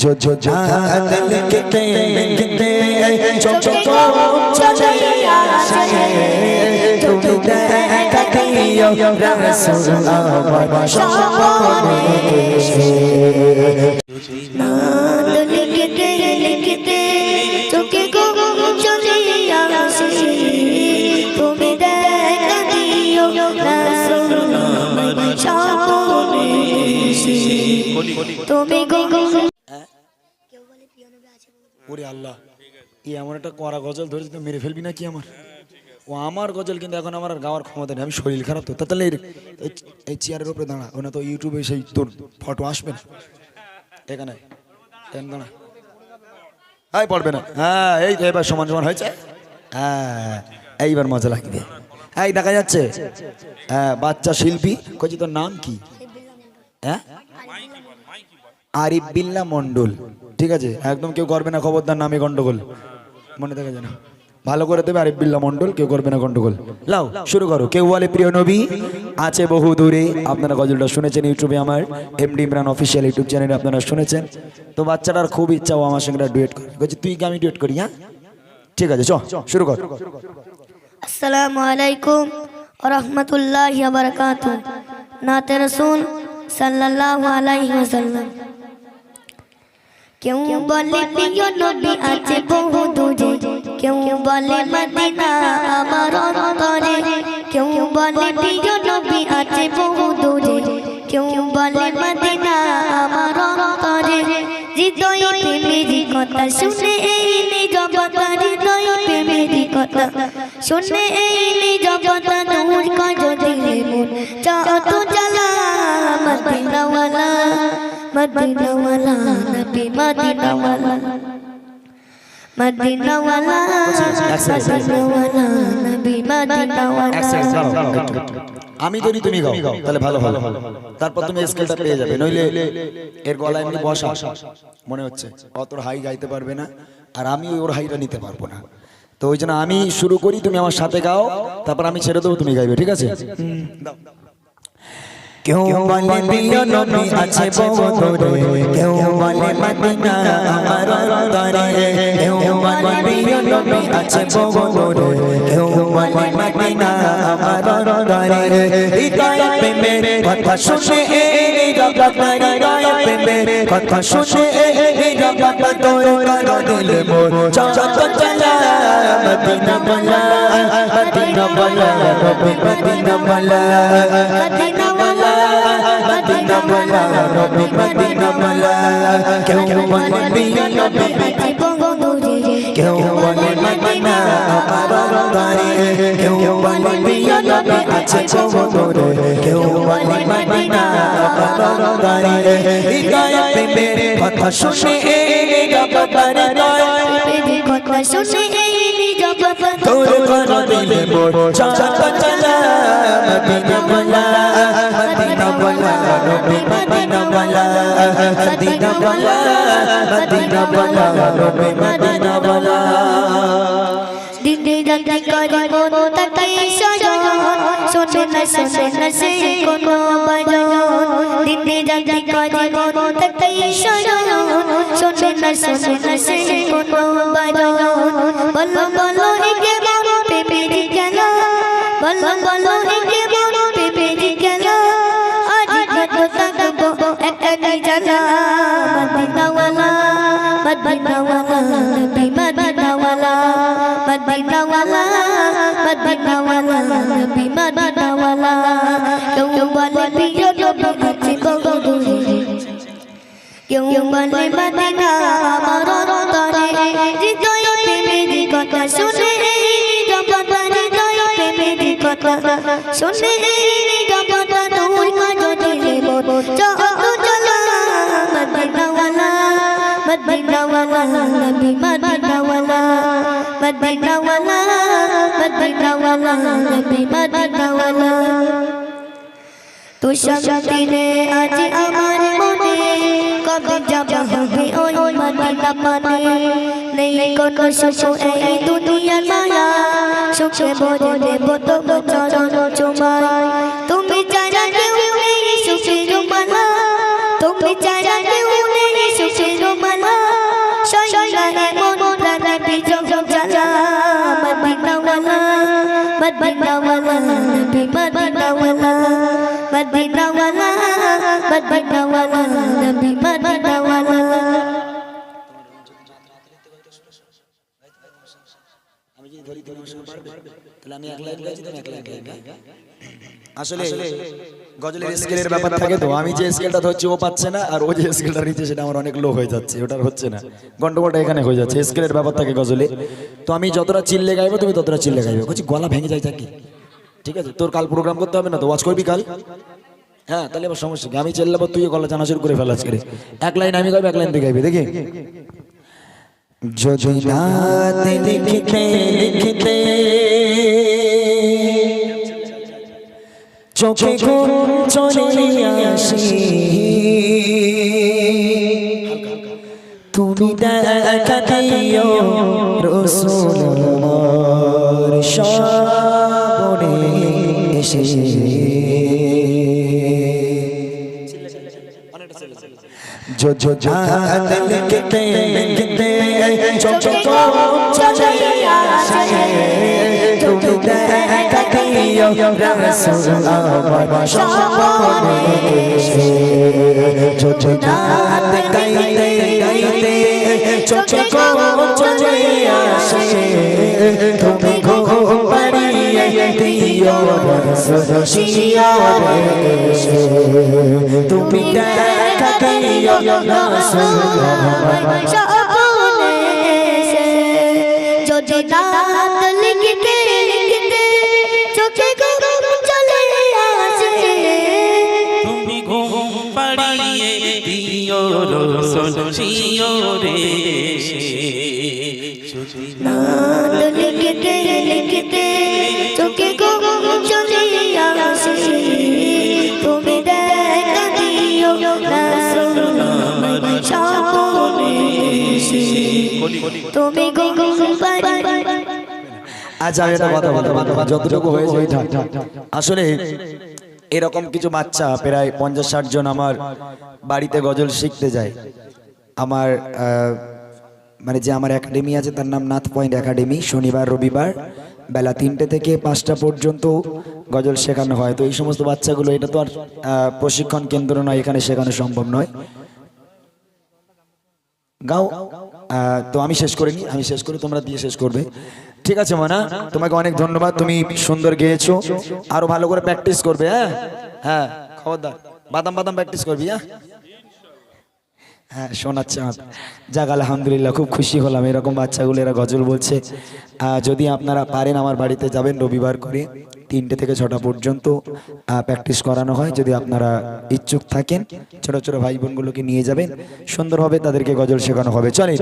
जो जो जात लिखते लिखते चो चो चले आसे तुम देखते हो रसूल अमर शाबाने ওরে আল্লাহ। এই এমন একটা কড়া গজল ধরেছি তো মেরে ফেলবি নাকি আমার? ও আমার গজল কিন্তু এখন আমার গাওয়ার ক্ষমতা নেই। আমি শরীর খারাপ তো। তাহলে এই- চেয়ারের উপরে দাঁড়া। ওনা তো ইউটিউবে সেই তোর ফটো আসবে না? এখানে। এখানে দাঁড়া। এই পড়বে না। হ্যাঁ এই এবার সমান সমান হয়েছে। হ্যাঁ এইবার মজা লাগবে। এই দেখা যাচ্ছে। হ্যাঁ বাচ্চা শিল্পী। কইছি তোর নাম কি? হ্যাঁ? আরিফ বিল্লা মন্ডল ঠিক আছে? একদম কেউ করবে না খবরদার নামে গন্ডগোল। মনে থাকে যেন। ভালো করে দেবে আরিফ বিল্লা মন্ডল কেউ করবে না গন্ডগোল। লাও, শুরু করো। কেউ বলে, প্রিয় নবী, আছে বহু দূরে। আপনারা গজলটা শুনেছেন ইউটিউবে আমার। এমডি ইমরান অফিসিয়াল ইউটিউব চ্যানেলে আপনারা শুনেছেন। তো বাচ্চাটার খুব ইচ্ছা, ও আমার সঙ্গে ডুয়েট করে। বলছি, তুই আমি ডুয়েট করি হ্যাঁ? ঠিক আছে, চ, শুরু কর। আসসালামু আলাইকুম রহমতুল্লাহ বরকাত নাতে রসুল সাল্লাল্লাহু আলাইহি ওয়াসাল্লাম। কেউ বলে, প্রিয় নবী আছে বহু দূরে। কেউ বলে, মদিনা আমার অন্তরে। কেউ বলে, প্রিয় নবী আছে বহু দূরে। কেউ বলে, মদিনা আমার অন্তরে। হৃদয় প্রেমেরই কথা শুনে এই নিজবতা হৃদয় প্রেমেরই কথা শুনে এই নিজবতা দূর কর দিলে মন। চাত জ্বালা, মদিনাওয়ালা মদিনাওয়ালা নবী মদিনাওয়ালা মদিনাওয়ালা মদিনাওয়ালা নবী মদিনাওয়ালা আমি যদি তুমি গাও তাহলে ভালো ভালো তারপর তুমি স্কেলটা পেয়ে যাবে নইলে এর গলায় এমনি বসা মনে হচ্ছে অত হাই গাইতে পারবে না আর আমি ওর হাইটা নিতে পারব না। তো ওই জন্য আমি শুরু করি তুমি আমার সাথে গাও তারপর আমি ছেড়ে দেবো তুমি গাইবে ঠিক আছে? কেউ বলে প্রিয় নবী আছে বহু দূরে কেউ বলে মদিনা আমার অন্তরে কেউ বলে প্রিয় নবী আছে বহু দূরে কেউ বলে মদিনা আমার অন্তরে হৃদয় প্রেমের কথা শুনে এই জগৎ হৃদয় প্রেমের কথা শুনে এই জগৎ তোর কর দিলে মোর চঞ্চল চলা মদিনা বলা মদিনা বলা মদিনা বলা মদিনা বলা নবী মদিনা বলা কেউ বলে প্রিয় নবী কেউ বলে মদিনা আমার অন্তরে কেউ বলে প্রিয় নবী আছে দূরে কেউ বলে মদিনা আমার অন্তরে হৃদয় প্রেমের কথা শুনে জগৎ হৃদয় প্রেমের কথা শুনে এই নিজবতা তোর কর দিলে মোর চাঁদ চলা মদিনা বলা মদিনা বলা মদিনা বলা নবী মদিনা বলা দিনে রাতে করে মন তাকে সজন শোনে না শোনে না সে কোনো বাজন দিনে রাতে করে মন তাকে সজন শোনে না শোনে না সে কোনো বাজন বলো বলো একে মন পেপেরি গেল বলো বলো মদিনাওয়ালা নবী মদিনাওয়ালা মদিনাওয়ালা মদিনাওয়ালা নবী মদিনাওয়ালা কেউ বলে প্রিয় নবী বহু দূরে কেউ বলে মদিনা আমার অন্তরে হৃদয় প্রেমের কথা শুনে জগতা হৃদয় প্রেমের কথা শুনে জগতা দূর কাজ মদিনাওয়ালা নবী মদিনাওয়ালা মদিনাওয়ালা মদিনাওয়ালা নবী মদিনাওয়ালা তো শান্তিনে আজ আমার মনে কবে যাব হবে ওই মদিনা পানে নেই কোনো সুখ এই দুনিয়ার মায়া সুখে ভরে দেব তবু চরণ চুমায় মদিনাওয়ালা মদিনাওয়ালা নবী মদিনাওয়ালা আমি যদি ধরি তোমার সঙ্গে পারবে তাহলে আমি একলা একলা আছি তুমি একলা একলা গাই। আসলে গজলের স্কেলের ব্যাপার থাকে তো আমি যে স্কেলটা ধরছি ও পাচ্ছে না আর ও যে স্কেলটা নিচ্ছে সেটা আমার অনেক লো হয়ে যাচ্ছে ওটার হচ্ছে না। গন্ডগোলটা এখানে হয়ে যাচ্ছে স্কেলের ব্যাপার থাকে গজলে। তো আমি যতটা চিল্লে গাইবো তুমি ততটা চিল্লে গাইবে। বলছি গলা ভেঙে যায় থাকি ঠিক আছে, তোর কাল প্রোগ্রাম করতে হবে না তো ওয়াচ করবি কাল? হ্যাঁ তাহলে আবার সমস্যা আমি চেল্লাবো তুই গলা জানা শুরু করে ফেলা আজকে এক লাইন আমি গাইবো, এক লাইন তুই গাইবি, দেখি। যদি রাত লিখতে লিখতে, চোখে ঘুম চলে আসে। তুমি দেখা যোজাত লিখতে লিখতে চোখে ঘুম চলে আসে তুমি দেখা দিও রসুল আমার সাবনে এসে যোজাত গাইতে গাইতে চোখে ঘুম চলে তুমি দেখা আমার যদি রাত লিখতে লিখতে চোখে ঘুম চলে আসে তুমি ঘুম পাড়িয়ে দিও রসুল শিওরে যদি রাত তুমি আচ্ছা আমি একটা কথা বলতে যতটুকু হয়েছে আসলে এরকম কিছু বাচ্চা প্রায় পঞ্চাশ ষাট জন আমার বাড়িতে গজল শিখতে যায়। আমার মানে যে আমার একাডেমি আছে তার নাম নাথ পয়েন্ট একাডেমি শনিবার রবিবার বেলা তিনটে থেকে পাঁচটা পর্যন্ত গজল শেখানো হয়। তো এই সমস্ত বাচ্চাগুলো এটা তো আর প্রশিক্ষণ কেন্দ্র নয় এখানে শেখানো সম্ভব নয়। গাও। তো আমি শেষ করিনি, আমি শেষ করে, তোমরা দিয়ে শেষ করবে। ঠিক আছে, মানা, তোমাকে অনেক ধন্যবাদ, তুমি সুন্দর গেয়েছো। আরও ভালো করে প্র্যাকটিস করবে হ্যাঁ? হ্যাঁ খবরদার। বাদাম বাদাম প্র্যাকটিস করবি হ্যাঁ? হ্যাঁ সোনার চাঁদ যাক, আলহামদুলিল্লাহ, খুব খুশি হলাম, এরকম বাচ্চাগুলো এরা গজল বলছে। যদি আপনারা পারেন আমার বাড়িতে, যাবেন রবিবার করে। তিনটে থেকে ছটা পর্যন্ত প্র্যাকটিস করানো হয়। যদি আপনারা ইচ্ছুক থাকেন, ছোট ছোট ভাই বোনগুলোকে নিয়ে যাবেন, সুন্দরভাবে তাদেরকে গজল শেখানো হবে। চলে